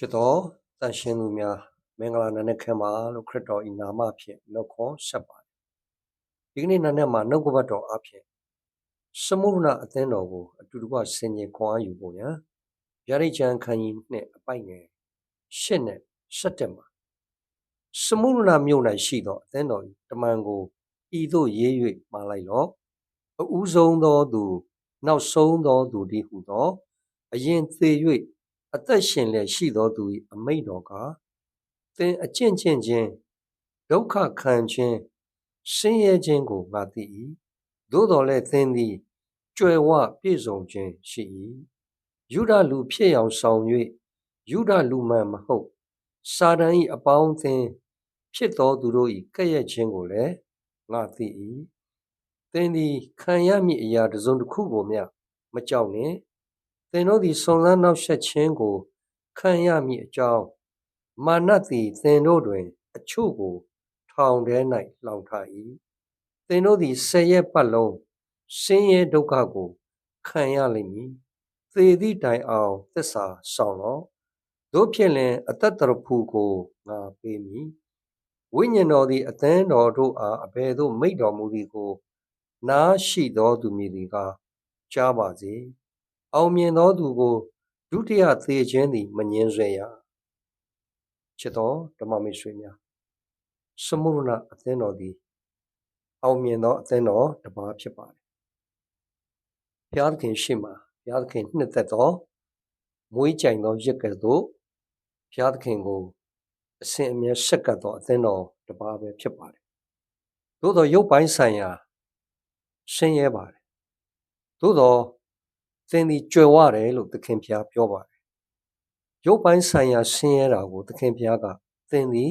ချစ်တော်တန်ရှင်သူများမင်္ဂလာနံနက်ခင်းပါလို့ခရစ်တော်ဤနာမဖြင့်နှုတ်ခေါ်ဆက်ပါတယ်ဒီကနေ့နံနက်မှာနှုတ်ကပတ်တော်အဖြစ်စမုရဏအသင်းတော်ကိုအတူတကွဆင်ញင်ခွန်အားယူဖို့ရန်ဗျာဒိတ်ချံခန်းကြီးနှစ်အပိုက်ငယ်ရှစ်နဲ့ဆက်တက်မှာစမုရဏမြို့၌ရှိသောအသင်းတော်၏တမန်ကိုဤသို့ရေး၍မှာလိုက်လော့အဦးဆုံးသောသူ နောက်ဆုံးသောသူတည်းဟုသောအရင်သေ၍ အသက်ရှင်လျက်ရှိသောသူ၏အမိန့်တော်ကသင်အကျင့်ကျင့်ခြင်းဒုက္ခခံခြင်းဆင်းရဲခြင်းကိုငါသိ၏သို့တော်လည်းသင်သည်ကြွယ်ဝပြည့်စုံခြင်းရှိ၏ယုဒလူဖြစ်အောင်ဆောင်၍ယုဒလူမှန်မဟုတ်စာတန်၏အပေါင်းအသင်းဖြစ်သောသူတို့၏ကဲ့ရဲ့ခြင်းကိုလည်းငါသိ၏သင်သည်ခံရမည့်အရာတစ်စုံတစ်ခုကိုမျှမကြောက်နှင့် သင်တို့သည်စုံစမ်းနောက်ဆက်ခြင်းကိုခံရမည့်အကြောင်းမာနသည်သင်တို့တွင် အချို့ကို ထောင်ထဲ၌လောင်ထား၏သင်တို့သည်ဆယ်ရက်ပတ်လုံးဆင်းရဲဒုက္ခကိုခံရလိမ့်မည်သေသည့်တိုင်အောင်သစ္စာဆောင်လော့တို့ဖြင့်လင်အသက်တရဖူကိုငါပေးမည်ဝိညာဉ်တော်သည်အသင်းတော်တို့အားအဘယ်သို့မိန့်တော်မူသည်ကို နားရှိသောသူမည်သည်ကားကြားပါစေ အောင်မြင်သောသူကိုဒုတိယသေခြင်းသည်မငင်းဆွဲရချစ်တော်ဓမ္မမိတ်ဆွေများစမုရဏအသင်းတော်သည်အောင်မြင်သောအသင်းတော်တစ်ပါးဖြစ်ပါတယ်ဘုရားသခင်ရှိမှဘုရားသခင်နှစ်သက်သောမွေးကြိမ်သောရက်ကဲ့သို့ဘုရားသခင်ကိုအစဉ်အမြဲဆက်ကပ်သောအသင်းတော်တစ်ပါးပဲဖြစ်ပါတယ်သို့သောရုပ်ပိုင်းဆိုင်ရာရှင်းရဲပါတယ်သို့သော သင်သည်ကြွယ်ဝတယ်လို့သခင်ဖျားပြောပါတယ်။ရုပ်ပိုင်းဆိုင်ရာဆင်းရဲတာကိုသခင်ဖျားကသင်သည်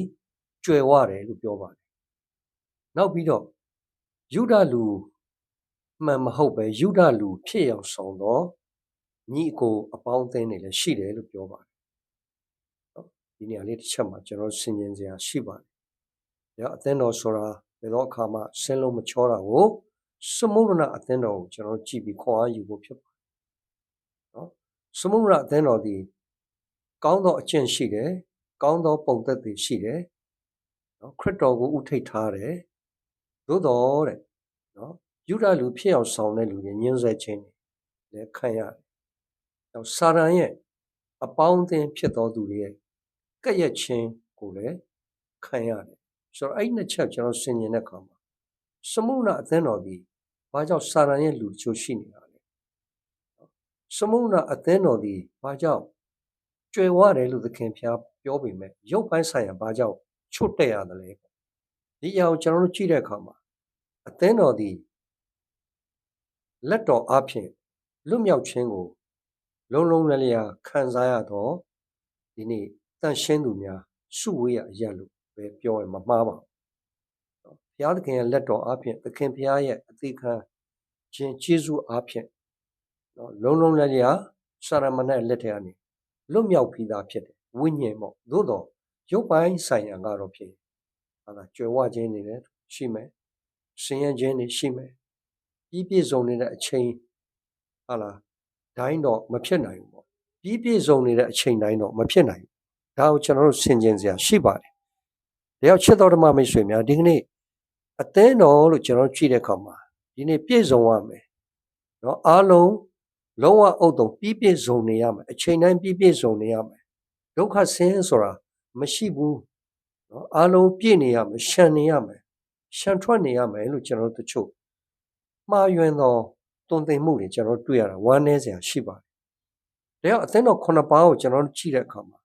ကြွယ်ဝတယ်လို့ပြောပါတယ်။နောက်ပြီးတော့ယုဒလူမှန်မဟုတ်ပဲယုဒလူဖြစ်ရောက်ဆောင်တော့ညီအကိုအပေါင်းအသင်းတွေလည်းရှိတယ်လို့ပြောပါတယ်။နော်ဒီနေရာလေးတစ်ချက်မှာကျွန်တော်ဆင်ခြင်စရာရှိပါတယ်။ဒါအသင်းတော်ဆိုတာဘယ်တော့အခါမှဆင်းလုံးမချောတာကိုစမုရဏအသင်းတော်ကိုကျွန်တော်ကြည့်ပြီးခွန်အားယူဖို့ဖြစ်ပါ တယ်နော်စမုရအသင်းတော်သည်ကောင်းသောအကျင့်ရှိတယ်ကောင်းသောပုံသက်တွေရှိတယ်နော်ခရစ်တော်ကိုဥထိတ်ထားတယ်သို့တော်တဲ့နော်ယူဒလူဖြစ်အောင်ဆောင်တဲ့လူတွေညှင်းဆဲခြင်းတွေလည်းခံရတယ်။နောက်စာရန်ရဲ့အပေါင်းအသင်းဖြစ်တော်သူတွေရဲ့ကဲ့ရဲ့ခြင်းကိုလည်းခံရတယ်။ဆိုတော့အဲ့ဒီနှစ်ချက်ကျွန်တော်ဆင်ញင်တဲ့အခါမှာစမုရအသင်းတော်ဒီဘာကြောင့်စာရန်ရဲ့လူတချို့ရှိနေတာ စမုဏအသင်းတော်သည်ဘာကြောင့်ကျွယ်ဝတယ်လို့သခင်ဖျားပြောပေမဲ့ရုပ်ပိုင်းဆိုင်ရာဘာကြောင့်ချွတ်တက်ရတယ်လဲဒီအရာကိုကျွန်တော်တို့ကြည့်တဲ့အခါမှာအသင်းတော်သည်လက်တော်အဖြစ်လွတ်မြောက်ခြင်းကို လုံးလုံးလျလျာခံစားရတော့ဒီနေ့တန်ရှင်းသူများစုဝေးရအရက်လို့ပဲပြောရင်မမှားပါဘူးဘုရားသခင်ရဲ့လက်တော်အဖြစ်သခင်ဘုရားရဲ့အသေးခံခြင်းကျေးဇူးအဖြစ် နော်လုံးလုံးလည်းရစာရမဏေလက်ထက်ကနေလွတ်မြောက်ပြီးသားဖြစ်တယ်ဝိညာဉ်ပေါ့သို့တော့ရုပ်ပိုင်းဆိုင်ရာကတော့ဖြစ်ဟာလားကြွယ်ဝခြင်းတွေလည်းရှိမယ်ဆင်းရဲခြင်းတွေရှိမယ်ပြီးပြည့်စုံနေတဲ့အချိန်ဟာလားဒိုင်းတော့မဖြစ်နိုင်ဘူးပေါ့ပြီးပြည့်စုံနေတဲ့အချိန်တိုင်းတော့မဖြစ်နိုင်ဘူးဒါကိုကျွန်တော်တို့ဆင်ခြင်စရာရှိပါတယ်ဒါကြောင့်ချစ်တော်ဓမ္မမိတ်ဆွေများဒီကနေ့အသင်းတော်လို့ကျွန်တော်ကြည့်တဲ့အခါမှာဒီနေ့ပြည့်စုံရမယ်เนาะအားလုံး လုံးဝအုပ်တုံပြီးပြည့်စုံနေရမယ်အချိန်တိုင်းပြီးပြည့်စုံနေရမယ်ဒုက္ခဆင်းဆိုတာမရှိဘူးနော်အားလုံးပြည့်နေရမယ်ရှံနေရမယ်ရှံထွက်နေရမယ်လို့ကျွန်တော်တို့တချို့မှားယွင်းသောတုံ့တင်မှုတွေကျွန်တော်တွေ့ရတာဝမ်းနည်းစရာရှိပါတယ်ဒါကြောင့်အသင်းတော်ခုနှစ်ပါးကိုကျွန်တော်ကြည့်တဲ့အခါမှာ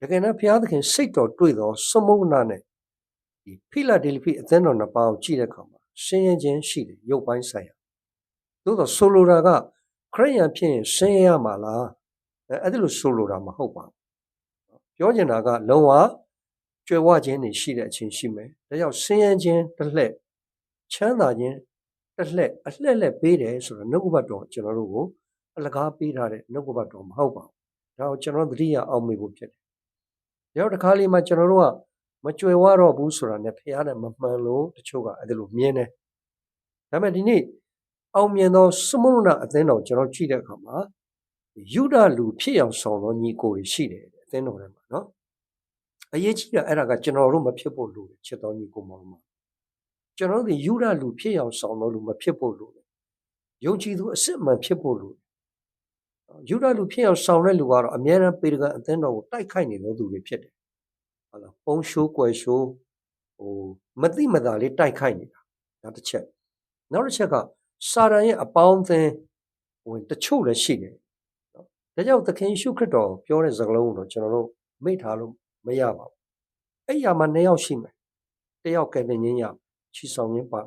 တကယ်နဲ့ဘုရားသခင်စိတ်တော်တွေ့သောစမုနာနဲ့ဒီဖိလာဒဲလဖီအသင်းတော်နှစ်ပါးကိုကြည့်တဲ့အခါမှာရှင်းရင်ချင်းရှိတယ်ရုပ်ပိုင်းဆိုင်ရာသို့တော့ဆိုလိုတာက ခရိယန်ဖြစ်ရင်ဆင်းရဲရမှာလားအဲအဲ့ဒါလို့ဆိုလိုတာမဟုတ်ပါဘူးပြောချင်တာကလုံးဝကြွယ်ဝခြင်းနေရှိတဲ့အချိန်ရှိမယ်ဒါကြောင့်ဆင်းရဲခြင်းတစ်လှည့်ချမ်းသာခြင်းတစ်လှည့်အလှည့်လှည့်ပေးတယ်ဆိုတော့နှုတ်ကပတ်တော်ကျွန်တော်တို့ကိုအလကားပေးထားတဲ့နှုတ်ကပတ်တော်မဟုတ်ပါဘူးဒါကိုကျွန်တော်သတိရအောင်မေဖို့ဖြစ်တယ်ဒါတော့တစ်ခါလေးမှကျွန်တော်တို့ကမကြွယ်ဝတော့ဘူးဆိုတာနဲ့ဖះနဲ့မမှန်လို့တချို့ကအဲ့ဒါလိုမြင်တယ်ဒါပေမဲ့ဒီနေ့ အောင်မြင်သောစမုရဏအသင်းတော်ကျွန်တော်ကြည့်တဲ့အခါမှာယူဒလူဖြစ်အောင်ဆောင်သောညီကိုတွေရှိတယ်အသင်းတော်ထဲမှာနော်အရေးကြီးတာအဲ့ဒါကကျွန်တော်တို့မဖြစ်ဖို့လိုတယ်ချစ်တော်ညီကိုမောင်မကျွန်တော်တို့ဒီယူရလူဖြစ်အောင်ဆောင်တော်လူမဖြစ်ဖို့လိုတယ်ယုံကြည်သူအစစ်အမှန်ဖြစ်ဖို့လိုတယ်ယူရလူဖြစ်အောင်ဆောင်တဲ့လူကတော့အများအားပေတကအသင်းတော်ကိုတိုက်ခိုက်နေသောသူတွေဖြစ်တယ်ဟုတ်လားပုံရှိုးကွယ်ရှိုးဟိုမတိမတာလေးတိုက်ခိုက်နေတာဒါတစ်ချက်နောက်တစ်ချက်က စာရန်ရဲ့အပေါင်းအသင်းဝင်တချို့လည်းရှိတယ်နော်ဒါကြောင့်သခင်ရှုခရစ်တော်ပြောတဲ့စကားလုံးကိုတော့ကျွန်တော်တို့မိထားလို့မရပါဘူးအဲ့ရမှာနှစ်ယောက်ရှိမယ်တယောက်ကလည်းညင်းရချီဆောင်ရင်းပါ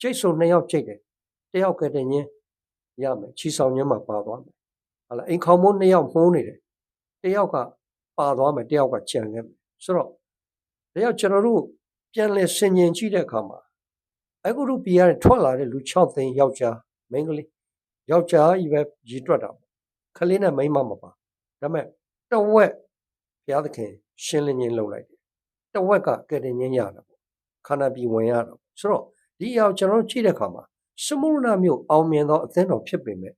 ကျိတ်ဆုံနှစ်ယောက်ကျိတ်တယ်တယောက်ကလည်းညင်းရမယ်ချီဆောင်ရင်းမှာပါသွားမယ်ဟာလာအိမ်ခေါင်းမိုးနှစ်ယောက်မှုန်းနေတယ်တယောက်ကပါသွားမယ်တယောက်ကကြံခဲ့မယ်ဆိုတော့ဒါကြောင့်ကျွန်တော်တို့ပြန်လဲဆင်ញင်ကြည့်တဲ့အခါမှာ အခုတို့ပြည်ရထွက်လာတဲ့လူ6သိန်းယောက်ျားမိန်းကလေးယောက်ျားကြီးပဲရည်တွက်တာပေါ့ခလေးနဲ့မိန်းမမပါဒါပေမဲ့တဝက်ဘုရားသခင် ရှင်းလင်းခြင်းလုပ်လိုက်တယ်တဝက်ကကယ်တင်ခြင်းရတာပေါ့ခန္ဓာပြည်ဝင်ရတာပေါ့ဆိုတော့ဒီအရာကိုကျွန်တော်တို့ကြည့်တဲ့အခါမှာစမုရဏမြို့အောင်မြင်သောအသင်းတော်ဖြစ်ပေမဲ့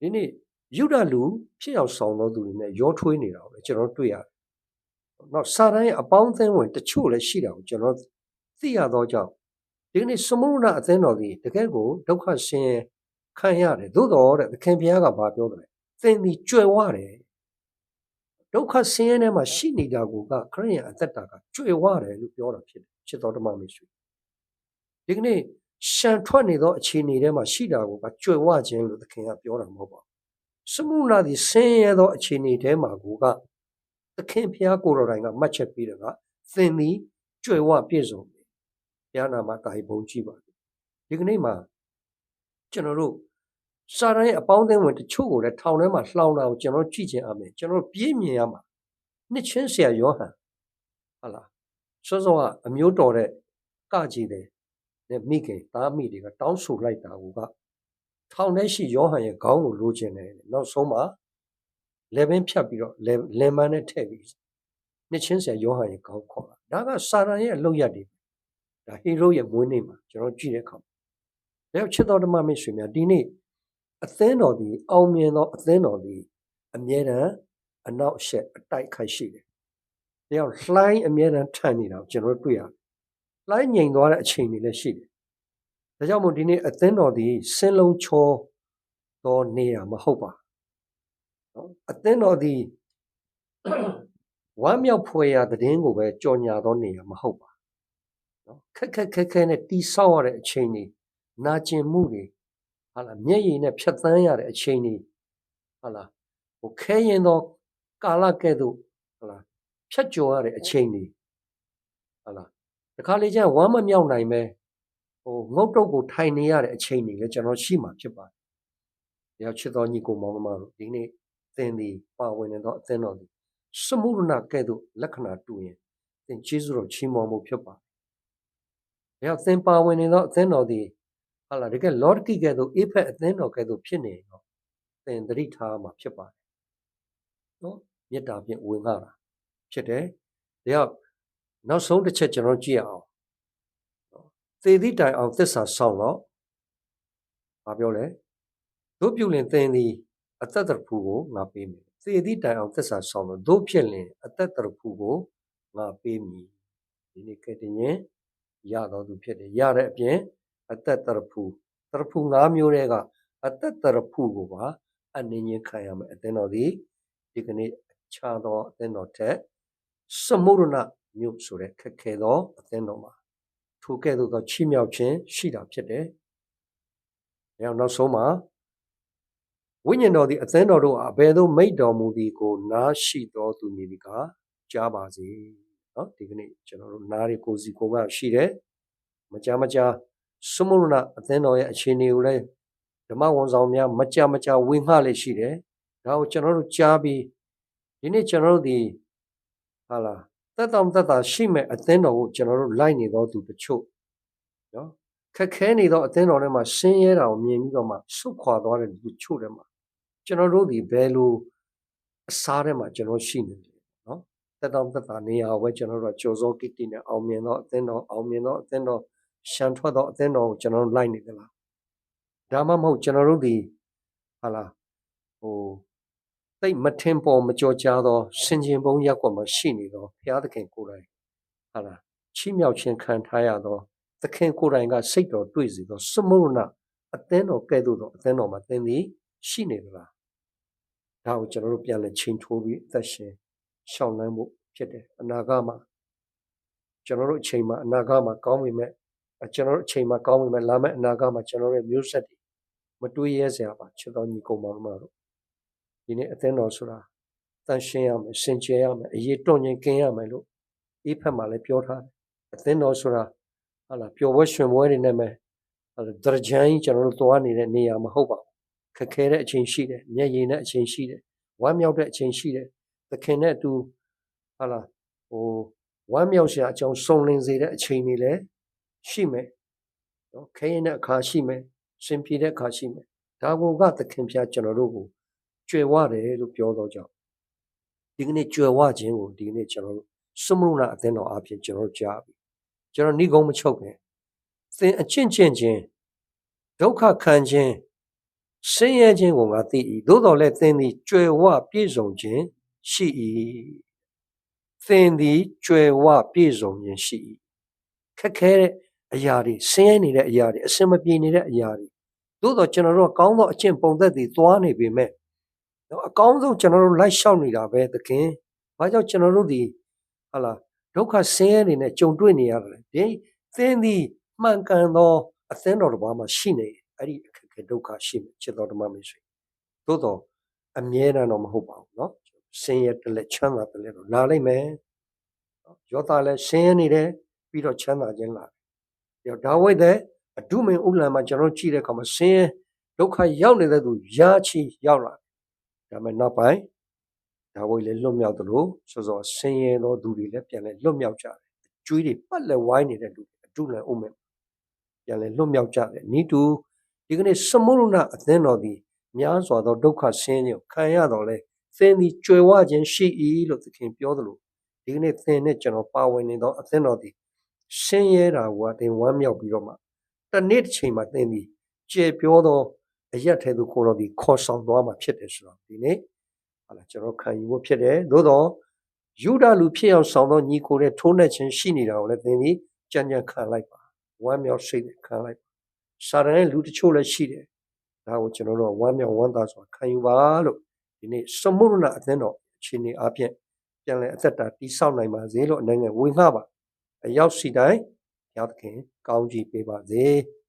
ဒီနေ့ယူဒလူဖြစ်အောင်ဆောင်သောသူတွေနဲ့ရောထွေးနေတာကိုလည်းကျွန်တော်တို့တွေ့ရတယ်။နောက်စာတန်းရဲ့အပေါင်းအသင်းဝင်တချို့လည်းရှိတာကိုကျွန်တော်သိရသောကြောင့် ဒီနေ့စမုရဏအသင်းတော်ဒီတကယ်ကိုဒုက္ခဆင်းရဲခံရတယ်သို့တော်တဲ့သခင်ဘုရားကဘာပြောတယ်သင်ဒီကြွယ်ဝတယ်ဒုက္ခဆင်းရဲထဲမှာရှိနေတာကိုကခရိယန်အသက်တာကကြွယ်ဝတယ်လို့ပြောတာဖြစ်တယ်ချစ်တော်ဓမ္မမိတ်ဆွေဒီကနေ့ရှန်ထွက်နေသောအခြေအနေထဲမှာရှိတာကိုကကြွယ်ဝခြင်းလို့သခင်ကပြောတာမဟုတ်ပါဘူးစမုနာဒီဆင်းရဲသောအခြေအနေထဲမှာကိုကသခင်ဘုရားကိုယ်တော်တိုင်ကမှတ်ချက်ပေးတယ်ကသင်သည်ကြွယ်ဝပြည့်စုံတယ် ဘုရားနာမတာဟိဘုံကြည့်ပါဒီကနေ့မှာကျွန်တော်တို့စာရန်ရဲ့အပေါင်းအသင်းဝင်တချို့ကိုလည်းထောင်ထဲမှာလှောင်တာကိုကျွန်တော်ကြည့်ချင်အမယ်ကျွန်တော်ပြည့်မြင်ရမှာနှစ်ချင်းဆရာယောဟန်ဟုတ်လားစောစောကအမျိုးတော်တဲ့ကကြည်တယ်နဲ့မိခင်သားမိတွေကတောင်းဆိုလိုက်တာကထောင်ထဲရှိယောဟန်ရဲ့ခေါင်းကိုလိုချင်တယ်နောက်ဆုံးမှာလေဘင်းဖြတ်ပြီးတော့လေမန်းနဲ့ထည့်ပြီးနှစ်ချင်းဆရာယောဟန်ရဲ့ခေါင်းခေါ်လာဒါကစာရန်ရဲ့အလုပ်ရတွေ ဒါဟီးရိုးရဲ့မွေးနေ့မှာကျွန်တော်ကြည့်တဲ့အခါဒါချစ်တော်ဓမ္မမိတ်ဆွေများဒီနေ့အသင်းတော်သည်အောင်မြင်သောအသင်းတော်သည်အမြဲတမ်းအနောက်အရှက်အတိုက်ခိုက်ရှိတယ်။ဒါကြောင့်လှိုင်းအမြဲတမ်းထန်နေတာကိုကျွန်တော်တွေ့ရတယ်။လှိုင်းငြိမ်သွားတဲ့အချိန်တွေလည်းရှိတယ်။ဒါကြောင့်မို့ဒီနေ့အသင်းတော်သည်စင်းလုံးချောသောနေရာမဟုတ်ပါ။နော်အသင်းတော်သည်ဝမ်းမြောက်ဖွယ်ရာသတင်းကိုပဲကြော်ညာသောနေရာမဟုတ်ပါ။ နော်ခက်ခက်ခက်ခဲနဲ့တီးဆောက်ရတဲ့အချိန်တွေနာကျင်မှုတွေဟာလားမျက်ရည်နဲ့ဖြတ်သန်းရတဲ့အချိန်တွေဟာလားဟိုခဲရင်သောကာလကဲ့သို့ဟာလားဖြတ်ကျော်ရတဲ့အချိန်တွေဟာလားတခါလေကျရင်ဝမ်းမမြောက်နိုင်ပဲဟိုငုတ်တုတ်ကိုထိုင်နေရတဲ့အချိန်တွေလည်းကျွန်တော်ရှိမှဖြစ်ပါတယ်။ရောက်ချစ်တော်ညီကိုမောင်မတို့ဒီနေ့သင်သည်ပါဝင်နေသောအသင်းတော်သည်စမှုရဏကဲ့သို့လက္ခဏာတူရင်သင်ကျေးဇူးတော်ချီးမွမ်းမှုဖြစ်ပါတယ်။ ရောက်သင်ပါဝင်နေသောအသင်းတော်သည်ဟာလာတကယ်လော်ဒကိကဲ့သို့အေဖက်အသင်းတော်ကဲ့သို့ဖြစ်နေတော့သင်သတိထားမှာဖြစ်ပါတယ်နော်မေတ္တာဖြင့်ဝင်လာတာဖြစ်တယ်ဒါကြောင့်နောက်ဆုံးတစ်ချက်ကျွန်တော်ကြည့်အောင်နော်သေသည့်တိုင်အောင်သစ္စာဆောင်တော့ဘာပြောလဲတို့ပြုလင်သင်သည်အသက်တရဖူကိုငါပေးမယ်သေသည့်တိုင်အောင်သစ္စာဆောင်တော့တို့ဖြစ်လင်အသက်တရဖူကိုငါပေးမည်ဒီနေ့ကဲ့တင်ရင် ရတော်သူဖြစ်တယ်ရတဲ့အပြင်အသက်တရဖူတရဖူ၅မျိုးတဲကအသက်တရဖူကိုပါအနည်းငယ်ခံရမယ်အသင်းတော်ဒီဒီကနေ့အခြားသောအသင်းတော်ထက်စမုရဏမြို့ဆိုတဲ့ခက်ခဲသောအသင်းတော်မှာထိုကဲ့သို့သောချီးမြှောက်ခြင်းရှိတာဖြစ်တယ်။အဲနောက်ဆုံးမှာဝိညာဉ်တော်သည်အသင်းတော်တို့အဘယ်သို့မိတ်တော်မူသည်ကိုနားရှိတော်သူမည်ကကြားပါစေ။ နော်ဒီကနေ့ကျွန်တော်တို့နားတွေကိုစီကိုမှရှိတယ်။မကြားမကြားစမုရဏအသင်းတော်ရဲ့အခြေအနေကိုလည်းဓမ္မဝန်ဆောင်များမကြမကြဝေငှလေးရှိတယ်။ဒါကိုကျွန်တော်တို့ကြားပြီးဒီနေ့ကျွန်တော်တို့ဒီဟာလားသက်တော်သက်တာရှိမဲ့အသင်းတော်ကိုကျွန်တော်တို့လိုက်နေတော့သူတချို့နော်ခက်ခဲနေတော့အသင်းတော်ထဲမှာဆင်းရဲတာကိုမြင်ပြီးတော့မှဆုတ်ခွာသွားတဲ့လူတချို့ထဲမှာကျွန်တော်တို့ဒီဘယ်လိုအစားထဲမှာကျွန်တော်ရှိနေလဲ နော်သက်တော်သက်တာနေရာဝဲကျွန်တော်တို့ကြော်စောကိတိနဲ့အောင်မြင်တော့အသင်းတော်အောင်မြင်တော့အသင်းတော်ရှန်ထွက်တော့အသင်းတော်ကိုကျွန်တော်တို့လိုက်နေသလားဒါမှမဟုတ်ကျွန်တော်တို့ဒီဟာလားဟိုသိပ်မထင်ပေါ်မကြောကြားသောစင်ကျင်ပုံရက်ကွက်မှာရှိနေသောဘုရားသခင်ကိုယ်တိုင်ဟာလားချီးမြှောက်ခြင်းခံထားရသောသခင်ကိုယ်တိုင်ကစိတ်တော်တွေ့စေသောစမုရဏအသင်းတော်ကဲ့သို့သောအသင်းတော်မှာသင်သည်ရှိနေသလားဒါကိုကျွန်တော်တို့ပြန်လဲချိန်ထိုးပြီးအသက်ရှင် ရှောင်လန်းဖို့ဖြစ်တယ်အနာဂတ်မှာကျွန်တော်တို့အချိန်မှာအနာဂတ်မှာကောင်းပြီမဲ့အဲကျွန်တော်တို့အချိန်မှာကောင်းပြီမဲ့လာမယ့်အနာဂတ်မှာကျွန်တော်တို့ရဲ့မျိုးဆက်တွေမတွေးရဲစရာပါချစ်တော်ညီကောင်မောင်မတို့ဒီနေ့အသင်းတော်ဆိုတာတန်ရှင်းရမယ်စင်ကြယ်ရမယ်အရေးတွန့်ခြင်းကင်းရမယ်လို့ဒီဖက်မှာလည်းပြောထားတယ်အသင်းတော်ဆိုတာဟာလာပျော်ပွဲရွှင်ပွဲတွေနဲ့မယ်ဟာလာဒရဂျန်ကြီးကျွန်တော်တို့သွားနေတဲ့နေရာမဟုတ်ပါဘူးခက်ခဲတဲ့အချိန်ရှိတယ်မျက်ရည်နဲ့အချိန်ရှိတယ်ဝမ်းမြောက်တဲ့အချိန်ရှိတယ် သခင်နဲ့အတူဟာလာဟိုဝမ်းမြောက်စရာအကြောင်းစုံလင်စေတဲ့အချိန်တွေလည်းရှိမယ်နော်ခဲရင်တဲ့အခါရှိမယ်ရှင်ပြေတဲ့အခါရှိမယ်ဒါဘုကသခင်ဖျားကျွန်တော်တို့ကိုကြွယ်ဝတယ်လို့ပြောတော့ကြောင့်ဒီကနေ့ကြွယ်ဝခြင်းကိုဒီကနေ့ကျွန်တော်တို့စမရုဏအသင်းတော်အဖြစ်ကျွန်တော်တို့ကြားပြီကျွန်တော်ဏိကုံးမချုပ်နဲ့သင်အချင်းချင်းချင်းဒုက္ခခံခြင်းဆင်းရဲခြင်းကိုငါသိ၏သို့တော်လည်းသင်သည်ကြွယ်ဝပြည့်စုံခြင်း ရှိ၏သင်သည်ကြွယ်ဝပြည့်စုံခြင်းရှိ၏ခက်ခဲတဲ့အရာတွေဆင်းရဲနေတဲ့အရာတွေအစင်မပြေနေတဲ့အရာတွေသို့တော်ကျွန်တော်တို့ကကောင်းသောအကျင့်ပုံသက်တွေသွားနေပေမဲ့နော်အကောင်းဆုံးကျွန်တော်တို့လိုက်လျှောက်နေတာပဲသခင်။ဘာကြောင့်ကျွန်တော်တို့ဒီဟာလာဒုက္ခဆင်းရဲနေနဲ့ကြုံတွေ့နေရတယ်။ဒီသင်သည်မှန်ကန်သောအသင်းတော်တစ်ပါးမှာရှိနေအဲ့ဒီအခက်အခဲဒုက္ခရှိမယ်ချစ်တော်ဓမ္မမိတ်ဆွေ။သို့တော်အမြဲတမ်းတော့မဟုတ်ပါဘူးနော်။ ဆင်းရဲတစ်လက်ချမ်းသာတစ်လက်တော့လာလိမ့်မယ်။နော်ယောသားလည်းဆင်းရဲနေတယ်ပြီးတော့ချမ်းသာခြင်းလာတယ်။ဒါဝိဒ်တဲ့အဒုမင်ဥလံမှာကျွန်တော်ကြည့်တဲ့အခါမှာဆင်းရဲဒုက္ခရောက်နေတဲ့သူရာချီရောက်လာတယ်ဒါပေမဲ့နောက်ပိုင်းဒါဝိလည်းလွတ်မြောက်သလိုစောစောဆင်းရဲသောသူတွေလည်းပြန်လဲလွတ်မြောက်ကြတယ်အကျွေးတွေပတ်လက်ဝိုင်းနေတဲ့လူတွေအတုလည်းအုံးမဲ့ပြန်လဲလွတ်မြောက်ကြတယ်နီးတူဒီကနေ့စမုရုဏအသင်းတော်သည်များစွာသောဒုက္ခဆင်းရဲကိုခံရတော့လဲ သင်သည်ကြွယ်ဝခြင်းရှိ၏လို့သခင်ပြောသလိုဒီကနေ့သင်နဲ့ကျွန်တော်ပါဝင်နေသောအသင်းတော်သည်ဆင်းရဲတာကသင်ဝမ်းမြောက်ပြီးတော့မှတနေ့တစ်ချိန်မှာသင်သည်ကျေပြောသောအရက်ထဲသို့ကိုတော်သည်ခေါ်ဆောင်သွားမှာဖြစ်တယ်ဆိုတော့ဒီနေ့ဟာလာကျွန်တော်ခံယူဖို့ဖြစ်တယ်သို့တော့ယူဒလူဖြစ်အောင်ဆောင်သောညီကိုတဲ့ထိုးနှက်ခြင်းရှိနေတာကိုလည်းသင်သည်ကြံ့ကြံ့ခံလိုက်ပါဝမ်းမြောက်စိတ်နဲ့ခံလိုက်ပါစာရန်ရဲ့လူတချို့လည်းရှိတယ်ဒါကိုကျွန်တော်တို့ဝမ်းမြောက်ဝမ်းသာစွာခံယူပါလို့ ဒီနေ့စမုရဏအသင်းတော်အခြေအနေအပြင်ပြန်လဲအသက်တာတိဆောက်နိုင်ပါစေလို့အနေနဲ့ဝေငှပါအရောက်စီတိုင်းဘုရားသခင်ကောင်းချီးပေးပါစေ။